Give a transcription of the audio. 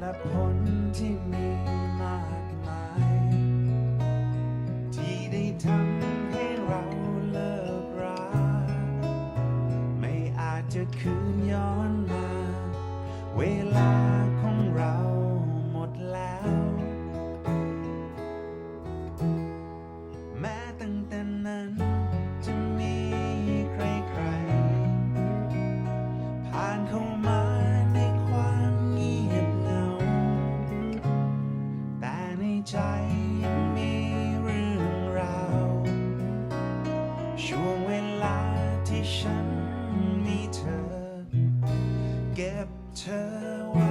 และผลที่มีมากมาย ที่ได้ทำให้เราเลิกรา ไม่อาจจะคืนย้อนมา ฉันมีเธอ เก็บเธอไว้